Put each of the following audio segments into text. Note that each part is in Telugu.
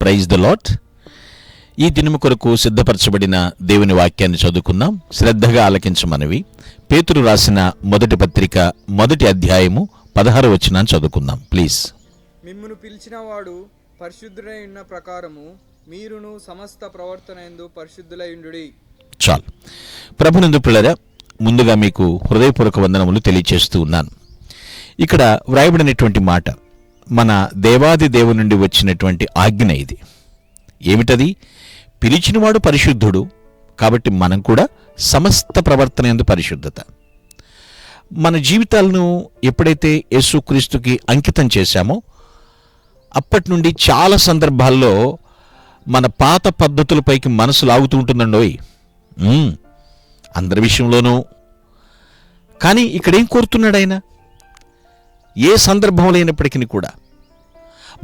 ప్రైజ్ ద లాట్ ఈ దినము కొరకు సిద్ధపరచబడిన దేవుని వాక్యాన్ని చదువుకుందాం. శ్రద్ధగా ఆలకించమనవి పేతురు రాసిన మొదటి పత్రిక మొదటి అధ్యాయము పదహారు వచ్చిన చదువుకుందాం. ప్లీజ్ మిమ్మును పిలిచినవాడు పరిశుద్ధుడై ఉన్న ప్రకారము మీరును సమస్త ప్రవర్తన ఎందు పరిశుద్ధులయుండుడి. చాలు. ప్రభునందు పిల్లరా ముందుగా మీకు హృదయపూర్వక వందనములు తెలియచేస్తూ ఉన్నాను. ఇక్కడ వ్రాయబడినటువంటి మాట మన దేవాది దేవుని నుండి వచ్చినటువంటి ఆజ్ఞ ఇది. ఏమిటది? పిలిచినవాడు పరిశుద్ధుడు కాబట్టి మనం కూడా సమస్త ప్రవర్తన ఎందు పరిశుద్ధత. మన జీవితాలను ఎప్పుడైతే యేసుక్రీస్తుకి అంకితం చేశామో అప్పటి నుండి చాలా సందర్భాల్లో మన పాత పద్ధతులపైకి మనసు లాగుతూ ఉంటుందండోయ్ అందరి విషయంలోనూ. కానీ ఇక్కడేం కోరుతున్నాడు ఆయన? ఏ సందర్భంలో అయినప్పటికీ కూడా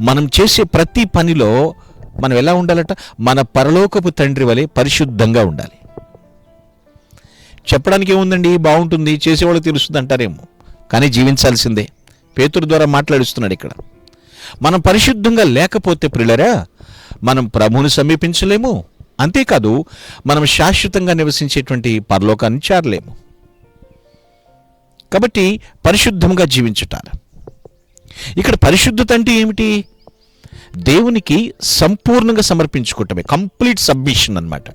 మనం చేసే ప్రతి పనిలో మనం ఎలా ఉండాలట? మన పరలోకపు తండ్రి వలె పరిశుద్ధంగా ఉండాలి. చెప్పడానికి ఏముందండి? బాగుంటుంది చేసేవాళ్ళు తెలుస్తుంది అంటారేమో. కానీ జీవించాల్సిందే. పేతురు ద్వారా మాట్లాడుస్తున్నాడు ఇక్కడ. మనం పరిశుద్ధంగా లేకపోతే ప్రిలరా మనం ప్రభువుని సమీపించలేము. అంతేకాదు మనం శాశ్వతంగా నివసించేటువంటి పరలోకాన్ని చేరలేము. కాబట్టి పరిశుద్ధంగా జీవించుటారు ఇక్కడ పరిశుద్ధత అంటే ఏమిటి? దేవునికి సంపూర్ణంగా సమర్పించుకోవటమే కంప్లీట్ సబ్మిషన్ అన్నమాట.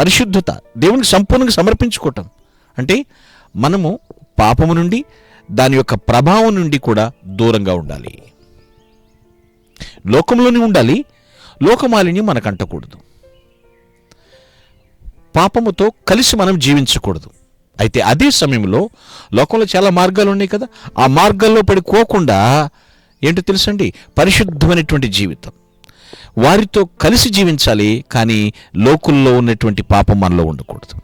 పరిశుద్ధత దేవునికి సంపూర్ణంగా సమర్పించుకోవటం. అంటే మనము పాపము నుండి దాని యొక్క ప్రభావం నుండి కూడా దూరంగా ఉండాలి. లోకంలోనే ఉండాలి లోకమాలిన్యం మనకు అంటకూడదు పాపముతో కలిసి మనం జీవించకూడదు. అయితే అదే సమయంలో లోకంలో చాలా మార్గాలు ఉన్నాయి కదా ఆ మార్గాల్లో పడిపోకుండా ఏంటో తెలుసండి? పరిశుద్ధమైనటువంటి జీవితం. వారితో కలిసి జీవించాలి కానీ లోకుల్లో ఉన్నటువంటి పాపం మనలో ఉండకూడదు.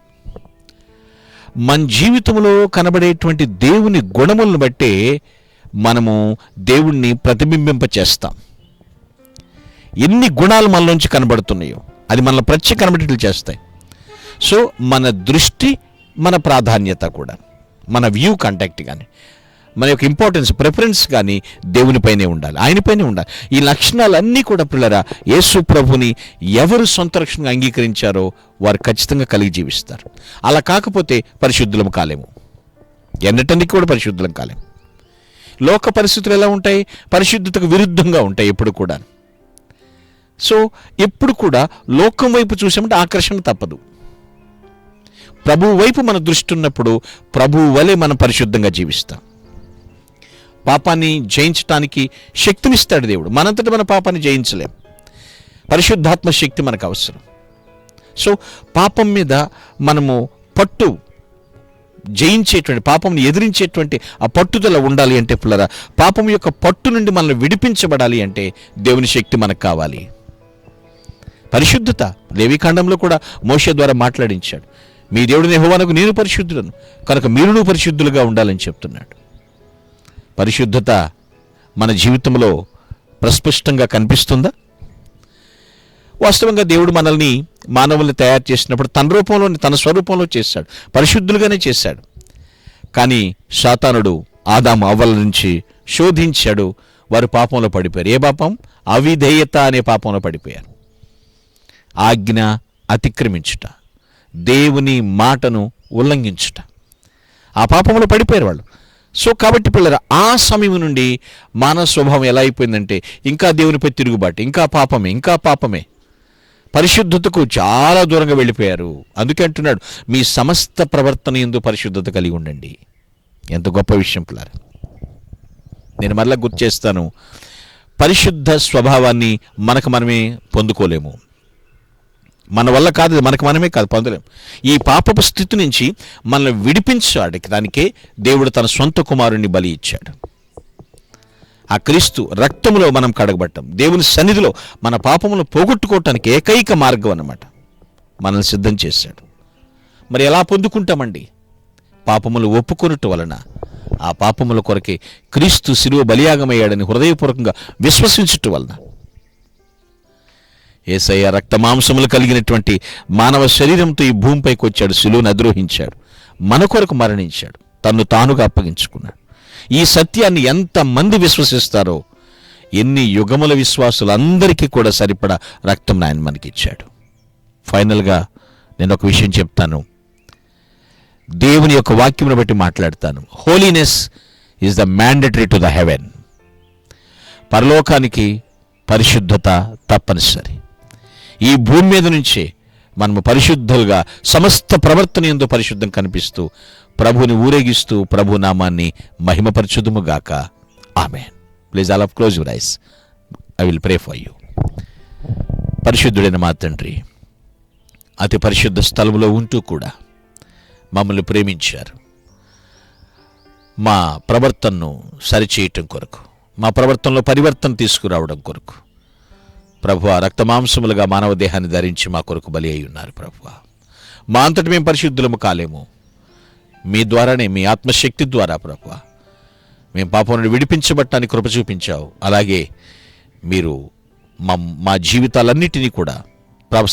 మన జీవితంలో కనబడేటువంటి దేవుని గుణములను బట్టే మనము దేవుణ్ణి ప్రతిబింబింప చేస్తాం ఎన్ని గుణాలు మనలోంచి కనబడుతున్నాయో అది మనల్ని ప్రత్యేక కనబడేట్లు చేస్తాయి. సో మన దృష్టి మన ప్రాధాన్యత కూడా మన వ్యూ కాంటాక్ట్ కానీ మన యొక్క ఇంపార్టెన్స్ ప్రిఫరెన్స్ కానీ దేవునిపైనే ఉండాలి ఆయనపైనే ఉండాలి. ఈ లక్షణాలన్నీ కూడా పిల్లరా యేసు ప్రభుని ఎవరు సొంత రక్షణగా అంగీకరించారో వారు ఖచ్చితంగా కలిగి జీవిస్తారు. అలా కాకపోతే పరిశుద్ధులం కాలేము. ఎన్నటానికి కూడా పరిశుద్ధులం కాలేము. లోక పరిస్థితులు ఎలా ఉంటాయి? పరిశుద్ధతకు విరుద్ధంగా ఉంటాయి ఎప్పుడు కూడా సో ఎప్పుడు కూడా లోకం వైపు చూసామంటే ఆకర్షణ తప్పదు. ప్రభువు వైపు మన దృష్టి ఉన్నప్పుడు ప్రభువు వలె మనం పరిశుద్ధంగా జీవిస్తాం. పాపాన్ని జయించటానికి శక్తినిస్తాడు దేవుడు. మనంతటి మన పాపాన్ని జయించలేం. పరిశుద్ధాత్మ శక్తి మనకు అవసరం. సో పాపం మీద మనము పట్టు జయించేటువంటి పాపంని ఎదిరించేటువంటి ఆ పట్టుదల ఉండాలి అంటే పిల్లరా పాపం యొక్క పట్టు నుండి మనల్ని విడిపించబడాలి అంటే దేవుని శక్తి మనకు కావాలి. పరిశుద్ధత. లేవికాండంలో కూడా మోష ద్వారా మాట్లాడించాడు. మీ దేవుడిని హోవానకు నేను పరిశుద్ధులను. కనుక మీరును పరిశుద్ధులుగా ఉండాలని చెప్తున్నాడు. పరిశుద్ధత మన జీవితంలో ప్రస్పష్టంగా కనిపిస్తుందా? వాస్తవంగా దేవుడు మనల్ని మానవుల్ని తయారు చేసినప్పుడు తన రూపంలో తన స్వరూపంలో చేశాడు. పరిశుద్ధులుగానే చేశాడు. కానీ శాతానుడు ఆదాము అవ్వల నుంచి శోధించాడు. వారు పాపంలో పడిపోయారు. ఏ పాపం? అవిధేయత అనే పాపంలో పడిపోయారు. ఆజ్ఞ అతిక్రమించుట దేవుని మాటను ఉల్లంఘించుట. ఆ పాపంలో పడిపోయారు వాళ్ళు. సో కాబట్టి పిల్లలు ఆ సమయం నుండి మానవ స్వభావం ఎలా అయిపోయిందంటే ఇంకా దేవునిపై తిరుగుబాటు ఇంకా పాపమే ఇంకా పాపమే. పరిశుద్ధతకు చాలా దూరంగా వెళ్ళిపోయారు. అందుకే అంటున్నాడు మీ సమస్త ప్రవర్తన ఎందు పరిశుద్ధత కలిగి ఉండండి. ఎంత గొప్ప విషయం పిల్లలు నేను మరలా గుర్తు చేస్తాను పరిశుద్ధ స్వభావాన్ని మనకు మనమే పొందుకోలేము. మన వల్ల కాదు మనకు మనమే కాదు పొందలేం. ఈ పాపపు స్థితి నుంచి మనల్ని విడిపించాడు దానికే దేవుడు తన సొంత కుమారుణ్ణి బలి ఇచ్చాడు. ఆ క్రీస్తు రక్తములో మనం కడగబట్టం దేవుని సన్నిధిలో మన పాపములు పోగొట్టుకోవటానికి ఏకైక మార్గం అన్నమాట. మనల్ని సిద్ధం చేశాడు. మరి ఎలా పొందుకుంటామండి? పాపములు ఒప్పుకొనుట వలన. ఆ పాపముల కొరకే క్రీస్తు శిలువ బలియాగమయ్యాడని హృదయపూర్వకంగా విశ్వసించుట వలన. ఏసయ్య రక్త మాంసములు కలిగినటువంటి మానవ శరీరంతో ఈ భూమిపైకి వచ్చాడు శిలువను అద్రోహించాడు మన కొరకు మరణించాడు తన్ను తానుగా అప్పగించుకున్నాడు. ఈ సత్యాన్ని ఎంతమంది విశ్వసిస్తారో ఎన్ని యుగముల విశ్వాసులందరికీ కూడా సరిపడా రక్తం ఆయన మనకిచ్చాడు. ఫైనల్గా నేను ఒక విషయం చెప్తాను. దేవుని యొక్క వాక్యమును బట్టి మాట్లాడతాను. Holiness is the mandatory to the heaven పరలోకానికి పరిశుద్ధత తప్పనిసరి. ఈ భూమి మీద నుంచే మనము పరిశుద్ధులుగా సమస్త ప్రవర్తన ఎందు పరిశుద్ధం కనిపిస్తూ ప్రభుని ఊరేగిస్తూ ప్రభు నామాన్ని మహిమపరచుదుముగాక ఆమె please all of close your eyes I will pray for you పరిశుద్ధుడైన మా తండ్రి అతి పరిశుద్ధ స్థలంలో ఉంటూ కూడా మమ్మల్ని ప్రేమించారు. మా ప్రవర్తనను సరిచేయటం కొరకు మా ప్రవర్తనలో పరివర్తన తీసుకురావడం కొరకు ప్రభు రక్తమాంసములుగా మానవ దేహాన్ని ధరించి మా కొరకు బలి అయి ఉన్నారు ప్రభు మా అంతటి మేము పరిశుద్ధులము కాలేము. మీ ద్వారానే మీ ఆత్మశక్తి ద్వారా ప్రభు మేము పాపం నుండి విడిపించబట్టానికి కృప చూపించావు. అలాగే మీరు మా మా జీవితాలన్నిటినీ కూడా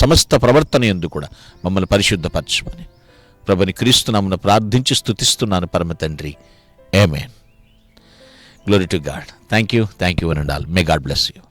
సమస్త ప్రవర్తన ఎందు కూడా మమ్మల్ని పరిశుద్ధపరచమని ప్రభుని క్రీస్తునామును ప్రార్థించి స్థుతిస్తున్నాను పరమ తండ్రి. Amen glory to God thank you thank you and all may God bless you